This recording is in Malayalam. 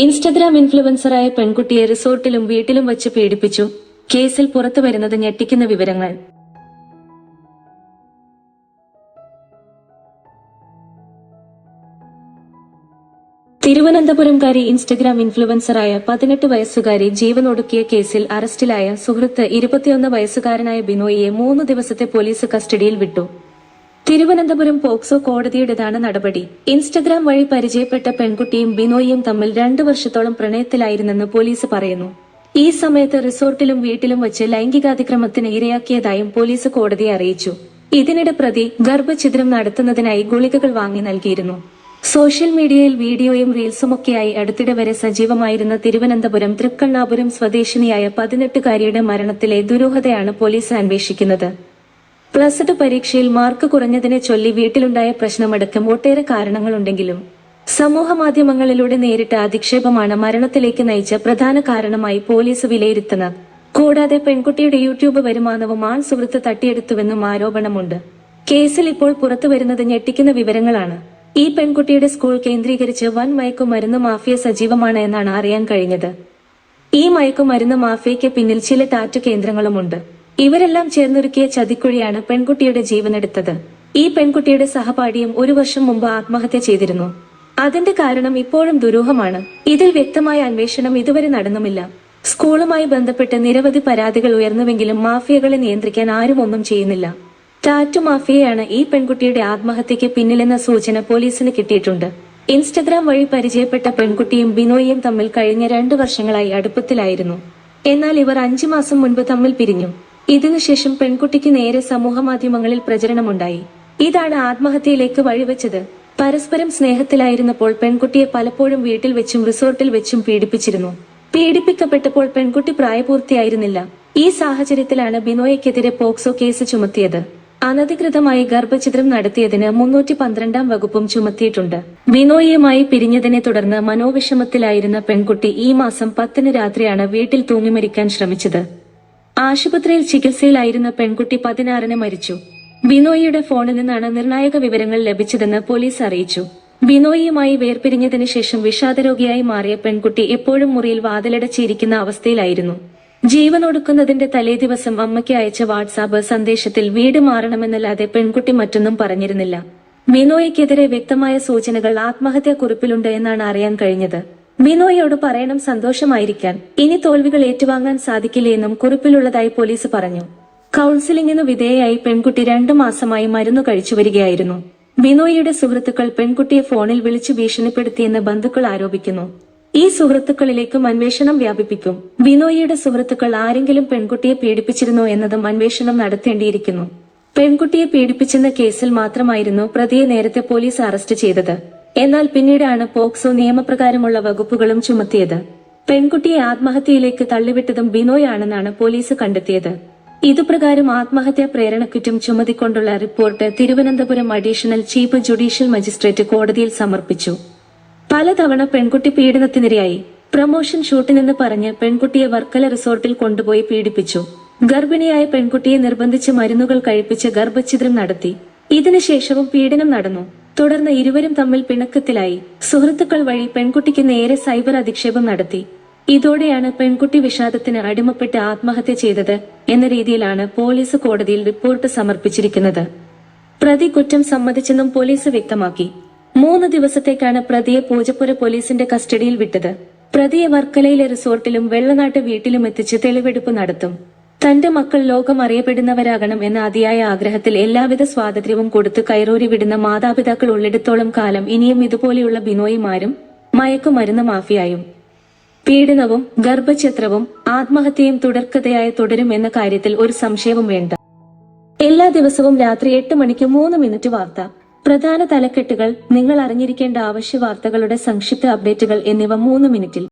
ഇൻസ്റ്റഗ്രാം ഇൻഫ്ലുവൻസറായ പെൺകുട്ടിയെ റിസോർട്ടിലും വീട്ടിലും വച്ച് പീഡിപ്പിച്ചു. കേസിൽ പുറത്തു വരുന്നത് ഞെട്ടിക്കുന്ന വിവരങ്ങൾ. തിരുവനന്തപുരംകാരി ഇൻസ്റ്റഗ്രാം ഇൻഫ്ലുവൻസറായ പതിനെട്ട് വയസ്സുകാരി ജീവനൊടുക്കിയ കേസിൽ അറസ്റ്റിലായ സുഹൃത്ത് ഇരുപത്തിയൊന്ന് വയസ്സുകാരനായ ബിനോയിയെ മൂന്ന് ദിവസത്തെ പോലീസ് കസ്റ്റഡിയിൽ വിട്ടു. തിരുവനന്തപുരം പോക്സോ കോടതിയുടേതാണ് നടപടി. ഇൻസ്റ്റഗ്രാം വഴി പരിചയപ്പെട്ട പെൺകുട്ടിയും ബിനോയിയും തമ്മിൽ രണ്ടു വർഷത്തോളം പ്രണയത്തിലായിരുന്നെന്ന് പോലീസ് പറയുന്നു. ഈ സമയത്ത് റിസോർട്ടിലും വീട്ടിലും വച്ച് ലൈംഗികാതിക്രമത്തിന് ഇരയാക്കിയതായും പോലീസ് കോടതിയെ അറിയിച്ചു. ഇതിനിടെ പ്രതി ഗർഭഛിദ്രം നടത്തുന്നതിനായി ഗുളികകൾ വാങ്ങി നൽകിയിരുന്നു. സോഷ്യൽ മീഡിയയിൽ വീഡിയോയും റീൽസുമൊക്കെയായി അടുത്തിടെ വരെ സജീവമായിരുന്ന തിരുവനന്തപുരം തൃക്കണ്ണാപുരം സ്വദേശിനിയായ പതിനെട്ടുകാരിയുടെ മരണത്തിലെ ദുരൂഹതയാണ് പോലീസ് അന്വേഷിക്കുന്നത്. പ്ലസ് ടു പരീക്ഷയിൽ മാർക്ക് കുറഞ്ഞതിനെ ചൊല്ലി വീട്ടിലുണ്ടായ പ്രശ്നമടക്കം ഒട്ടേറെ കാരണങ്ങളുണ്ടെങ്കിലും സമൂഹ മാധ്യമങ്ങളിലൂടെ നേരിട്ട അധിക്ഷേപമാണ് മരണത്തിലേക്ക് നയിച്ച പ്രധാന കാരണമായി പോലീസ് വിലയിരുത്തുന്നത്. കൂടാതെ പെൺകുട്ടിയുടെ യൂട്യൂബ് വരുമാനവും ആൺ സുഹൃത്ത് തട്ടിയെടുത്തുവെന്നും ആരോപണമുണ്ട്. കേസിൽ ഇപ്പോൾ പുറത്തു വരുന്നത് ഞെട്ടിക്കുന്ന വിവരങ്ങളാണ്. ഈ പെൺകുട്ടിയുടെ സ്കൂൾ കേന്ദ്രീകരിച്ച് വൻ മയക്കുമരുന്ന് മാഫിയ സജീവമാണ് എന്നാണ് അറിയാൻ കഴിഞ്ഞത്. ഈ മയക്കുമരുന്ന് മാഫിയയ്ക്ക് പിന്നിൽ ചില ടാറ്റു കേന്ദ്രങ്ങളുമുണ്ട്. ഇവരെല്ലാം ചേർന്നൊരുക്കിയ ചതിക്കുഴിയാണ് പെൺകുട്ടിയുടെ ജീവനെടുത്തത്. ഈ പെൺകുട്ടിയുടെ സഹപാഠിയും ഒരു വർഷം മുമ്പ് ആത്മഹത്യ ചെയ്തിരുന്നു. അതിന്റെ കാരണം ഇപ്പോഴും ദുരൂഹമാണ്. ഇതിൽ വ്യക്തമായ അന്വേഷണം ഇതുവരെ നടന്നുമില്ല. സ്കൂളുമായി ബന്ധപ്പെട്ട് നിരവധി പരാതികൾ ഉയർന്നുവെങ്കിലും മാഫിയകളെ നിയന്ത്രിക്കാൻ ആരും ഒന്നും ചെയ്യുന്നില്ല. ടാറ്റു മാഫിയയാണ് ഈ പെൺകുട്ടിയുടെ ആത്മഹത്യക്ക് പിന്നിലെന്ന സൂചന പോലീസിന് കിട്ടിയിട്ടുണ്ട്. ഇൻസ്റ്റഗ്രാം വഴി പരിചയപ്പെട്ട പെൺകുട്ടിയും ബിനോയിയും തമ്മിൽ കഴിഞ്ഞ രണ്ടു വർഷങ്ങളായി അടുപ്പത്തിലായിരുന്നു. എന്നാൽ ഇവർ അഞ്ചു മാസം മുൻപ് തമ്മിൽ പിരിഞ്ഞു. ഇതിനുശേഷം പെൺകുട്ടിക്ക് നേരെ സമൂഹ മാധ്യമങ്ങളിൽ പ്രചരണമുണ്ടായി. ഇതാണ് ആത്മഹത്യയിലേക്ക് വഴിവെച്ചത്. പരസ്പരം സ്നേഹത്തിലായിരുന്നപ്പോൾ പെൺകുട്ടിയെ പലപ്പോഴും വീട്ടിൽ വെച്ചും റിസോർട്ടിൽ വെച്ചും പീഡിപ്പിച്ചിരുന്നു. പീഡിപ്പിക്കപ്പെട്ടപ്പോൾ പെൺകുട്ടി പ്രായപൂർത്തിയായിരുന്നില്ല. ഈ സാഹചര്യത്തിലാണ് ബിനോയ്ക്കെതിരെ പോക്സോ കേസ് ചുമത്തിയത്. അനധികൃതമായി ഗർഭഛിദ്രം നടത്തിയതിന് മുന്നൂറ്റി പന്ത്രണ്ടാം വകുപ്പും ചുമത്തിയിട്ടുണ്ട്. ബിനോയിയുമായി പിരിഞ്ഞതിനെ തുടർന്ന് മനോവിഷമത്തിലായിരുന്ന പെൺകുട്ടി ഈ മാസം പത്തിന് രാത്രിയാണ് വീട്ടിൽ തൂങ്ങിമരിക്കാൻ ശ്രമിച്ചത്. ആശുപത്രിയിൽ ചികിത്സയിലായിരുന്ന പെൺകുട്ടി പതിനാറിന് മരിച്ചു. ബിനോയിയുടെ ഫോണിൽ നിന്നാണ് നിർണായക വിവരങ്ങൾ ലഭിച്ചതെന്ന് പോലീസ് അറിയിച്ചു. ബിനോയിയുമായി വേർപിരിഞ്ഞതിനു ശേഷം വിഷാദരോഗിയായി മാറിയ പെൺകുട്ടി എപ്പോഴും മുറിയിൽ വാതിലടച്ചിരിക്കുന്ന അവസ്ഥയിലായിരുന്നു. ജീവനൊടുക്കുന്നതിന്റെ തലേദിവസം അമ്മയ്ക്ക് അയച്ച വാട്സാപ്പ് സന്ദേശത്തിൽ വീട് മാറണമെന്നല്ലാതെ പെൺകുട്ടി മറ്റൊന്നും പറഞ്ഞിരുന്നില്ല. ബിനോയിക്കെതിരെ വ്യക്തമായ സൂചനകൾ ആത്മഹത്യാ കുറിപ്പിലുണ്ട് എന്നാണ് അറിയാൻ കഴിഞ്ഞത്. ബിനോയോട് പറയണം സന്തോഷമായിരിക്കാൻ. ഇനി തോൽവികൾ ഏറ്റുവാങ്ങാൻ സാധിക്കില്ലെന്നും കുറിപ്പിലുള്ളതായി പോലീസ് പറഞ്ഞു. കൗൺസിലിംഗിനു വിധേയയായി പെൺകുട്ടി രണ്ടു മാസമായി മരുന്നു കഴിച്ചു വരികയായിരുന്നു. ബിനോയിയുടെ സുഹൃത്തുക്കൾ പെൺകുട്ടിയെ ഫോണിൽ വിളിച്ചു ഭീഷണിപ്പെടുത്തിയെന്ന് ബന്ധുക്കൾ ആരോപിക്കുന്നു. ഈ സുഹൃത്തുക്കളിലേക്കും അന്വേഷണം വ്യാപിപ്പിക്കും. ബിനോയിയുടെ സുഹൃത്തുക്കൾ ആരെങ്കിലും പെൺകുട്ടിയെ പീഡിപ്പിച്ചിരുന്നോ എന്നതും അന്വേഷണം നടത്തേണ്ടിയിരിക്കുന്നു. പെൺകുട്ടിയെ പീഡിപ്പിച്ചെന്ന കേസിൽ മാത്രമായിരുന്നു പ്രതിയെ നേരത്തെ പോലീസ് അറസ്റ്റ് ചെയ്തത്. എന്നാൽ പിന്നീടാണ് പോക്സോ നിയമപ്രകാരമുള്ള വകുപ്പുകളും ചുമത്തിയത്. പെൺകുട്ടിയെ ആത്മഹത്യയിലേക്ക് തള്ളിവിട്ടതും ബിനോയാണെന്നാണ് പോലീസ് കണ്ടെത്തിയത്. ഇതുപ്രകാരം ആത്മഹത്യാ പ്രേരണക്കുറ്റം ചുമതിക്കൊണ്ടുള്ള report Thiruvananthapuram additional chief judicial magistrate കോടതിയിൽ സമർപ്പിച്ചു. പലതവണ പെൺകുട്ടി പീഡനത്തിനിരയായി. പ്രമോഷൻ ഷൂട്ടിനെന്ന് പറഞ്ഞ് പെൺകുട്ടിയെ വർക്കല റിസോർട്ടിൽ കൊണ്ടുപോയി പീഡിപ്പിച്ചു. ഗർഭിണിയായ പെൺകുട്ടിയെ നിർബന്ധിച്ച് മരുന്നുകൾ കഴിപ്പിച്ച് ഗർഭഛിദ്രം നടത്തി. ഇതിനുശേഷവും പീഡനം നടന്നു. തുടർന്ന് ഇരുവരും തമ്മിൽ പിണക്കത്തിലായി. സുഹൃത്തുക്കൾ വഴി പെൺകുട്ടിക്ക് നേരെ സൈബർ അധിക്ഷേപം നടത്തി. ഇതോടെയാണ് പെൺകുട്ടി വിഷാദത്തിന് അടിമപ്പെട്ട് ആത്മഹത്യ ചെയ്തത് എന്ന രീതിയിലാണ് പോലീസ് കോടതിയിൽ റിപ്പോർട്ട് സമർപ്പിച്ചിരിക്കുന്നത്. പ്രതി കുറ്റം സമ്മതിച്ചെന്നും പോലീസ് വ്യക്തമാക്കി. മൂന്ന് ദിവസത്തേക്കാണ് പ്രതിയെ പൂജപ്പുര പോലീസിന്റെ കസ്റ്റഡിയിൽ വിട്ടത്. പ്രതിയെ വർക്കലയിലെ റിസോർട്ടിലും വെള്ളനാട്ട് വീട്ടിലും എത്തിച്ച് തെളിവെടുപ്പ് നടത്തും. തന്റെ മക്കൾ ലോകം അറിയപ്പെടുന്നവരാകണം എന്ന അതിയായ ആഗ്രഹത്തിൽ എല്ലാവിധ സ്വാതന്ത്ര്യവും കൊടുത്ത് കയറൂരി വിടുന്ന മാതാപിതാക്കൾ ഉള്ളിടത്തോളം കാലം ഇനിയും ഇതുപോലെയുള്ള ബിനോയിമാരും മയക്കുമരുന്ന് മാഫിയായും. പീഡനവും ഗർഭഛത്രവും ആത്മഹത്യയും തുടർക്കഥയായി തുടരും എന്ന കാര്യത്തിൽ ഒരു സംശയവും വേണ്ട. എല്ലാ ദിവസവും രാത്രി എട്ട് മണിക്ക് മൂന്ന് മിനിറ്റ് വാർത്ത. പ്രധാന തലക്കെട്ടുകൾ നിങ്ങൾ അറിഞ്ഞിരിക്കേണ്ട ആവശ്യ വാർത്തകളുടെ സംക്ഷിപ്ത അപ്ഡേറ്റുകൾ എന്നിവ മൂന്ന് മിനിറ്റിൽ.